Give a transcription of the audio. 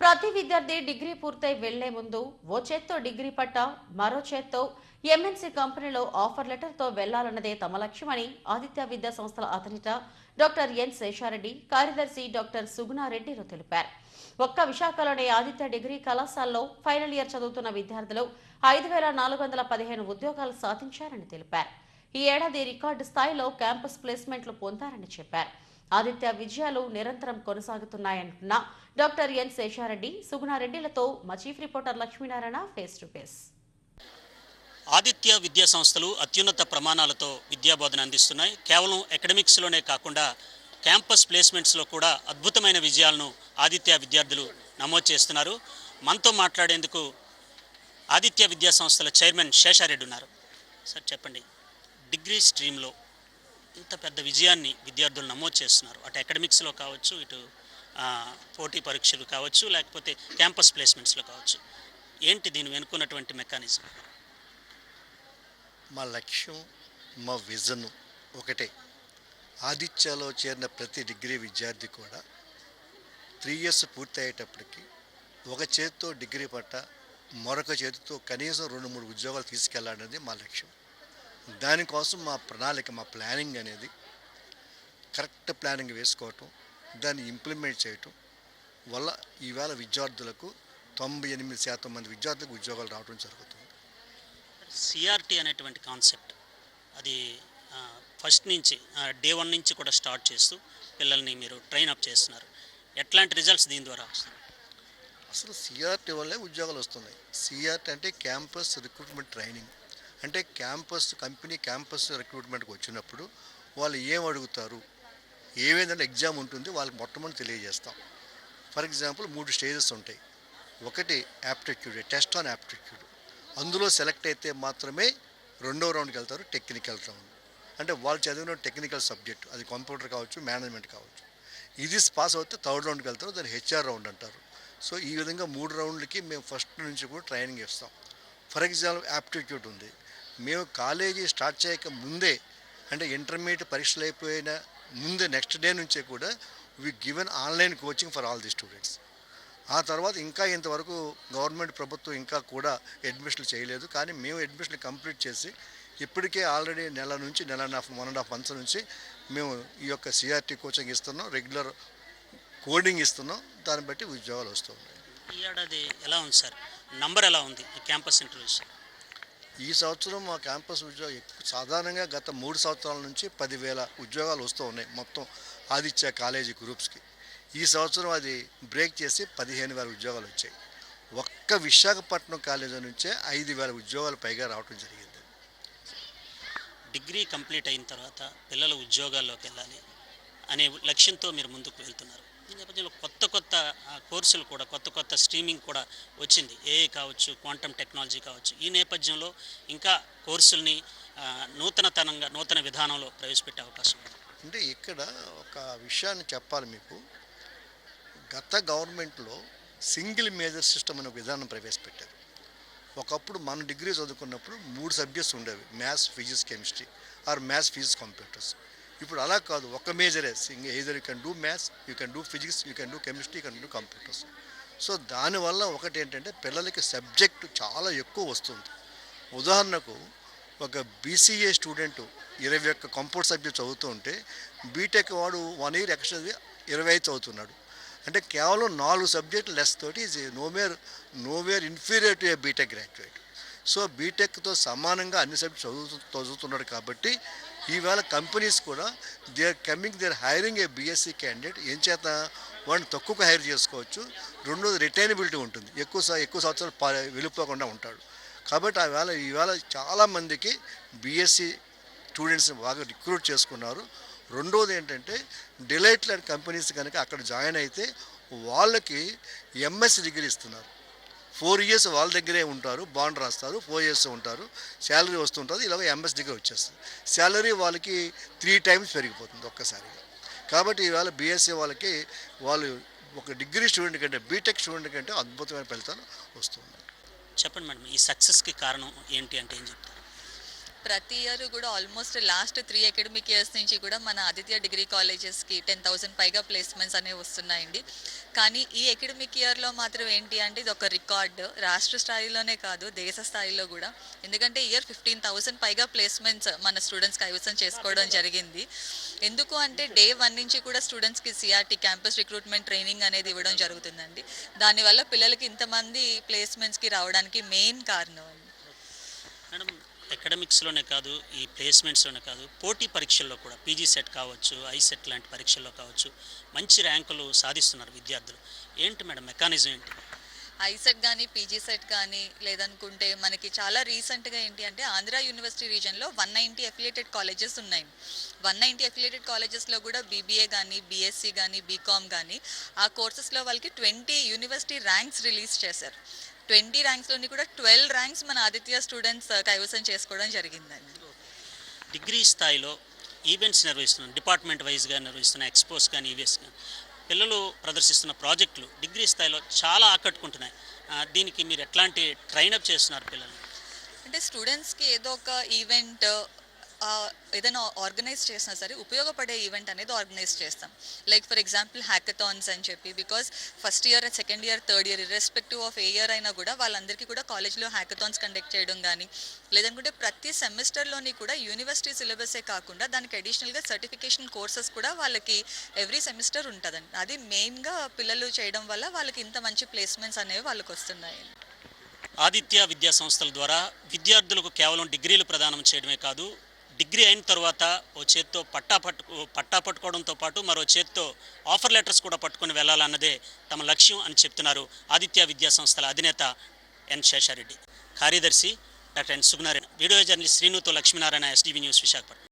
ప్రతి విద్యార్థి డిగ్రీ పూర్తయి వెళ్ళే ముందు ఓ చేత్తో డిగ్రీ పట్ట మరో చేత్తో ఎంఎన్సీ కంపెనీలో ఆఫర్ లెటర్తో వెళ్ళాలన్నదే తమ లక్ష్యమని ఆదిత్య విద్యా సంస్థల అధినేత డాక్టర్ ఎన్ శేషారెడ్డి కార్యదర్శి డాక్టర్ సుగుణారెడ్డిలు తెలిపారు. ఒక్క విశాఖలోని ఆదిత్య డిగ్రీ కళాశాలలో ఫైనల్ ఇయర్ చదువుతున్న విద్యార్థులు ఐదు వేల నాలుగు వందల పదిహేను ఉద్యోగాలు సాధించారని తెలిపారు. ఈ ఏడాది రికార్డు స్థాయిలో క్యాంపస్ ప్లేస్మెంట్లు పొందారని చెప్పారు. ఆదిత్య విజయాలు నిరంతరం కొనసాగుతున్నాయంటున్న డాక్టర్ ఎన్ శేషారెడ్డి సుగుణారెడ్డిలతో మా chief reporter Lakshminarayana face to face. Aditya విద్యా సంస్థలు అత్యున్నత ప్రమాణాలతో విద్యాబోధన అందిస్తున్నాయి. కేవలం అకాడమిక్స్లోనే కాకుండా క్యాంపస్ ప్లేస్మెంట్స్లో కూడా అద్భుతమైన విజయాలను ఆదిత్య విద్యార్థులు నమోదు చేస్తున్నారు. మనతో మాట్లాడేందుకు ఆదిత్య విద్యా సంస్థల చైర్మన్ శేషారెడ్డి ఉన్నారు. సార్ చెప్పండి. డిగ్రీ స్ట్రీమ్లో ఇంత పెద్ద విజయాన్ని విద్యార్థులు నమోదు చేస్తున్నారు. అటు అకాడమిక్స్లో కావచ్చు ఇటు పోటీ పరీక్షలు కావచ్చు లేకపోతే క్యాంపస్ ప్లేస్మెంట్స్లో కావచ్చు. ఏంటి దీని వెనుకున్నటువంటి మెకానిజం? మా లక్ష్యం మా విజన్ ఒకటే. ఆదిత్యలో చేరిన ప్రతి డిగ్రీ విద్యార్థి కూడా త్రీ ఇయర్స్ పూర్తి అయ్యేటప్పటికి ఒక చేతితో డిగ్రీ పట్ట మరొక చేతితో కనీసం రెండు మూడు ఉద్యోగాలు తీసుకెళ్ళాలనేది మా లక్ష్యం. దానికోసం మా ప్రణాళిక మా ప్లానింగ్ అనేది కరెక్ట్ ప్లానింగ్ వేసుకోవటం దాన్ని ఇంప్లిమెంట్ చేయటం వల్ల ఈవేళ విద్యార్థులకు తొంభై ఎనిమిది శాతం మంది విద్యార్థులకు ఉద్యోగాలు రావడం జరుగుతుంది. సిఆర్టీ అనేటువంటి కాన్సెప్ట్ అది ఫస్ట్ నుంచి డే వన్ నుంచి కూడా స్టార్ట్ చేస్తూ పిల్లల్ని మీరు ట్రైన్ అప్ చేస్తున్నారు. ఎట్లాంటి రిజల్ట్స్ దీని ద్వారా అసలు సిఆర్టీ వల్లే ఉద్యోగాలు వస్తున్నాయి. సిఆర్టీ అంటే క్యాంపస్ రిక్రూట్మెంట్ ట్రైనింగ్. అంటే క్యాంపస్ కంపెనీ క్యాంపస్ రిక్రూట్మెంట్కి వచ్చినప్పుడు వాళ్ళు ఏం అడుగుతారు? ఏమేందంటే ఎగ్జామ్ ఉంటుంది వాళ్ళకి మొట్టమొదటి తెలియజేస్తాం. ఫర్ ఎగ్జాంపుల్ మూడు స్టేజెస్ ఉంటాయి. ఒకటి యాప్టిట్యూడ్ టెస్ట్ ఆన్ యాప్టిట్యూడ్ అందులో సెలెక్ట్ అయితే మాత్రమే రెండో రౌండ్కి వెళ్తారు టెక్నికల్ రౌండ్. అంటే వాళ్ళు చదివిన టెక్నికల్ సబ్జెక్ట్ అది కంప్యూటర్ కావచ్చు మేనేజ్మెంట్ కావచ్చు. ఇది పాస్ అవుతే థర్డ్ రౌండ్కి వెళ్తారు దాన్ని హెచ్ఆర్ రౌండ్ అంటారు. సో ఈ విధంగా మూడు రౌండ్లకి మేము ఫస్ట్ నుంచి కూడా ట్రైనింగ్ ఇస్తాం. ఫర్ ఎగ్జాంపుల్ యాప్టిట్యూడ్ ఉంది. మేము కాలేజీ స్టార్ట్ చేయక ముందే అంటే ఇంటర్మీడియట్ పరీక్షలు అయిపోయిన ముందే నెక్స్ట్ డే నుంచే కూడా we given online coaching for all the students ఆ తర్వాత ఇంకా ఇంతవరకు గవర్నమెంట్ ప్రభుత్వం ఇంకా కూడా అడ్మిషన్లు చేయలేదు. కానీ మేము అడ్మిషన్లు కంప్లీట్ చేసి ఇప్పటికే ఆల్రెడీ నెల నుంచి నెల and half one and half months నుంచి మేము ఈ యొక్క సిఆర్టీ కోచింగ్ ఇస్తున్నాం. రెగ్యులర్ కోడింగ్ ఇస్తున్నాం. దాన్ని బట్టి ఉద్యోగాలు వస్తున్నాయి ఈ ఏడాది ఎలా ఉంది సార్? నంబర్ ఎలా ఉంది ఈ క్యాంపస్ ఇంటర్వ్యూస్ ఈ సంవత్సరం మా క్యాంపస్ ఉద్యోగం ఎక్కువ సాధారణంగా గత మూడు సంవత్సరాల నుంచి పదివేల ఉద్యోగాలు వస్తూ ఉన్నాయి మొత్తం ఆదిత్య కాలేజీ గ్రూప్స్కి. ఈ సంవత్సరం అది బ్రేక్ చేసి పదిహేను వేల ఉద్యోగాలు వచ్చాయి. ఒక్క విశాఖపట్నం కాలేజీ నుంచే ఐదు వేల ఉద్యోగాలు పైగా రావడం జరిగింది. డిగ్రీ కంప్లీట్ అయిన తర్వాత పిల్లలు ఉద్యోగాల్లోకి వెళ్ళాలి అనే లక్ష్యంతో మీరు ముందుకు వెళ్తున్నారు. ఈ నేపథ్యంలో కొత్త కోర్సులు కూడా కొత్త కొత్త స్ట్రీమింగ్ కూడా వచ్చింది. ఏఐ కావచ్చు క్వాంటమ్ టెక్నాలజీ కావచ్చు. ఈ నేపథ్యంలో ఇంకా కోర్సుల్ని నూతనతనంగా నూతన విధానంలో ప్రవేశపెట్టే అవకాశం ఉంది. అంటే ఇక్కడ ఒక విషయాన్ని చెప్పాలి మీకు. గత గవర్నమెంట్లో సింగిల్ మేజర్ సిస్టమ్ అనే విధానం ప్రవేశపెట్టారు. ఒకప్పుడు మన డిగ్రీ చదువుకున్నప్పుడు మూడు సబ్జెక్ట్స్ ఉండేవి. Maths physics chemistry or maths physics computers. ఇప్పుడు అలా కాదు. ఒక మేజరే Singh either you can do maths you can do physics you can do chemistry you can do computers so దానివల్ల ఒకటి ఏంటంటే పిల్లలకి సబ్జెక్టు చాలా ఎక్కువ వస్తుంది. ఉదాహరణకు ఒక బీసీఏ స్టూడెంట్ ఇరవై ఒక్క కంప్యూటర్ సబ్జెక్ట్ చదువుతూ ఉంటే బీటెక్ వాడు వన్ ఇయర్ ఎక్స్ట్రా ఇరవై ఐదు చదువుతున్నాడు. అంటే కేవలం నాలుగు సబ్జెక్టు లెస్ తోటి is nowhere nowhere inferior to a BTech graduate so బీటెక్తో సమానంగా అన్ని సబ్జెక్ట్ చదువుతూ చదువుతున్నాడు కాబట్టి ఈవేళ కంపెనీస్ కూడా they are coming they are hiring a BSc candidate ఏం చేత వాడిని తక్కువగా హైర్ చేసుకోవచ్చు. రెండోది రిటైనబిలిటీ ఉంటుంది. ఎక్కువ ఎక్కువ సంవత్సరాలు వెళ్ళిపోకుండా ఉంటాడు. కాబట్టి ఆవేళ ఈవేళ చాలామందికి బీఎస్సీ స్టూడెంట్స్ని బాగా రిక్రూట్ చేసుకున్నారు. రెండోది ఏంటంటే డిలైట్ లాంటి కంపెనీస్ కనుక అక్కడ జాయిన్ అయితే వాళ్ళకి ఎంఎస్ డిగ్రీ ఇస్తున్నారు. ఫోర్ ఇయర్స్ వాళ్ళ దగ్గరే ఉంటారు బాండ్ రాస్తారు ఫోర్ ఇయర్స్ ఉంటారు శాలరీ వస్తుంటుంది ఇలాగ ఎంఎస్ డిగ్రీ వచ్చేస్తుంది. శాలరీ వాళ్ళకి త్రీ టైమ్స్ పెరిగిపోతుంది ఒక్కసారిగా. కాబట్టి ఈవేళ బీఎస్సీ వాళ్ళకి వాళ్ళు ఒక డిగ్రీ స్టూడెంట్ కంటే బీటెక్ స్టూడెంట్ కంటే అద్భుతమైన ఫలితాలు వస్తుంది చెప్పండి మేడం ఈ సక్సెస్కి కారణం ఏంటి అంటే ఏం చెప్తారు? ప్రతి ఇయర్ కూడా almost last three academic years నుంచి కూడా మన ఆదిత్య డిగ్రీ కాలేజెస్కి టెన్ థౌసండ్ పైగా ప్లేస్మెంట్స్ అనేవి వస్తున్నాయండి. కానీ ఈ అకాడమిక్ ఇయర్లో మాత్రం ఏంటి అంటే ఇది ఒక రికార్డ్. రాష్ట్ర స్థాయిలోనే కాదు దేశ స్థాయిలో కూడా. ఎందుకంటే ఇయర్ ఫిఫ్టీన్ థౌసండ్ పైగా ప్లేస్మెంట్స్ మన స్టూడెంట్స్ కైవసం చేసుకోవడం జరిగింది. ఎందుకు అంటే డే వన్ నుంచి కూడా స్టూడెంట్స్కి సిఆర్టీ క్యాంపస్ రిక్రూట్మెంట్ ట్రైనింగ్ అనేది ఇవ్వడం జరుగుతుందండి. దానివల్ల పిల్లలకి ఇంతమంది ప్లేస్మెంట్స్కి రావడానికి మెయిన్ కారణం. అండి మేడం అకాడమిక్స్లోనే కాదు ఈ ప్లేస్మెంట్స్లోనే కాదు పోటీ పరీక్షల్లో కూడా పీజీ సెట్ కావచ్చు ఐసెట్ లాంటి పరీక్షల్లో కావచ్చు మంచి ర్యాంకులు సాధిస్తున్నారు విద్యార్థులు. ఏంటి మేడం మెకానిజం ఏంటి? ఐసెట్ కానీ పీజీ సెట్ కానీ లేదనుకుంటే మనకి చాలా రీసెంట్గా ఏంటి అంటే ఆంధ్ర యూనివర్సిటీ రీజన్లో వన్ నైంటీ అఫిలియేటెడ్ కాలేజెస్ ఉన్నాయి. వన్ నైంటీ అఫిలియేటెడ్ కాలేజెస్లో కూడా బీబీఏ కానీ బీఎస్సీ కానీ బీకామ్ కానీ ఆ కోర్సెస్లో వాళ్ళకి ట్వంటీ యూనివర్సిటీ ర్యాంక్స్ రిలీజ్ చేశారు. ట్వంటీ ర్యాంక్స్లోని కూడా ట్వెల్వ్ ర్యాంక్స్ మన ఆదిత్య స్టూడెంట్స్ కైవసం చేసుకోవడం జరిగిందండి. డిగ్రీ స్థాయిలో ఈవెంట్స్ నిర్వహిస్తున్న డిపార్ట్మెంట్ వైజ్గా నిర్వహిస్తున్న ఎక్స్పోస్ కానీ ఈవెంట్స్ కానీ పిల్లలు ప్రదర్శిస్తున్న ప్రాజెక్టులు డిగ్రీ స్థాయిలో చాలా ఆకట్టుకుంటున్నాయి. దీనికి మీరు ఎట్లాంటి ట్రైనప్ చేస్తున్నారు పిల్లలు అంటే స్టూడెంట్స్కి ఏదో ఒక ఈవెంట్ ఏదైనా ఆర్గనైజ్ చేసినా సరే ఉపయోగపడే ఈవెంట్ అనేది ఆర్గనైజ్ చేస్తాం. లైక్ ఫర్ ఎగ్జాంపుల్ హ్యాకథాన్స్ అని చెప్పి because first year second year third year irrespective of a year అయినా కూడా వాళ్ళందరికీ కూడా కాలేజ్లో హ్యాకథాన్స్ కండక్ట్ చేయడం కానీ లేదనుకుంటే ప్రతి సెమిస్టర్లోని కూడా యూనివర్సిటీ సిలబసే కాకుండా దానికి అడిషనల్గా సర్టిఫికేషన్ కోర్సెస్ కూడా వాళ్ళకి ఎవ్రీ సెమిస్టర్ ఉంటుందండి. అది మెయిన్గా పిల్లలు చేయడం వల్ల వాళ్ళకి ఇంత మంచి ప్లేస్మెంట్స్ అనేవి వాళ్ళకి వస్తున్నాయి. ఆదిత్య విద్యా సంస్థల ద్వారా విద్యార్థులకు కేవలం డిగ్రీలు ప్రదానం చేయడమే కాదు డిగ్రీ అయిన తర్వాత ఓ చేత్తో పట్టా పట్టు పట్టా పట్టుకోవడంతో పాటు మరో చేత్తో ఆఫర్ లెటర్స్ కూడా పట్టుకొని వెళ్ళాలన్నదే తమ లక్ష్యం అని చెప్తున్నారు ఆదిత్య విద్యా సంస్థల అధినేత ఎన్ శేషారెడ్డి. కార్యదర్శి doctor N Sugunareddy video journalist శ్రీనుతో Lakshminarayana STV news Visakhapatnam.